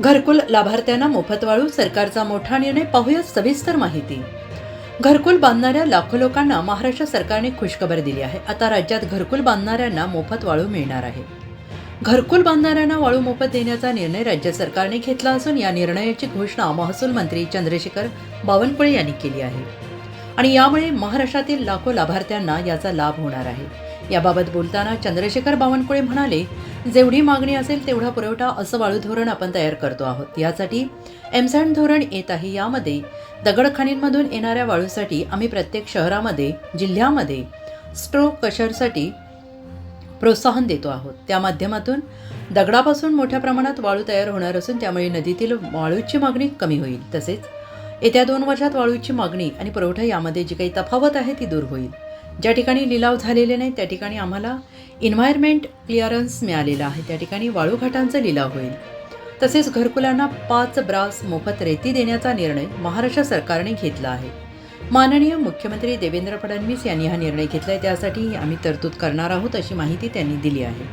घरकुल लाभार्थ्यांना मोफत वाळू सरकारचा मोठा निर्णय पाहूया सविस्तर माहिती. घरकुल बांधणाऱ्या लाखो लोकांना महाराष्ट्र सरकारने खुशखबर दिली आहे. आता राज्यात घरकुल बांधणाऱ्यांना मोफत वाळू मिळणार आहे. घरकुल बांधणाऱ्यांना वाळू मोफत देण्याचा निर्णय राज्य सरकारने घेतला असून या निर्णयाची घोषणा महसूल मंत्री चंद्रशेखर बावनकुळे यांनी केली आहे. आणि यामुळे महाराष्ट्रातील लाखो लाभार्थ्यांना याचा लाभ होणार आहे. याबाबत बोलताना चंद्रशेखर बावनकुळे म्हणाले जेवढी मागणी असेल तेवढा पुरवठा असं वाळू धोरण आपण तयार करतो आहोत. यासाठी एमसॅन धोरण येत आहे यामध्ये दगडखाणींमधून येणाऱ्या वाळूसाठी आम्ही प्रत्येक शहरामध्ये जिल्ह्यामध्ये स्ट्रोक कशरसाठी प्रोत्साहन देतो आहोत. त्या माध्यमातून दगडापासून मोठ्या प्रमाणात वाळू तयार होणार असून त्यामुळे नदीतील वाळूची मागणी कमी होईल. तसेच येत्या दोन वर्षात वाळूची मागणी आणि पुरवठा यामध्ये जी काही तफावत आहे ती दूर होईल. ज्या ठिकाणी लिलाव झालेले नाही त्या ठिकाणी आम्हाला इन्व्हायरमेंट क्लिअरन्स मिळालेला आहे. त्या ठिकाणी वाळूघाटांचा लिलाव होईल. तसेच घरकुलांना पाच ब्रास मोफत रेती देण्याचा निर्णय महाराष्ट्र सरकारने घेतला आहे. माननीय मुख्यमंत्री देवेंद्र फडणवीस यांनी हा निर्णय घेतला आहे त्यासाठी आम्ही तरतूद करणार आहोत अशी माहिती त्यांनी दिली आहे.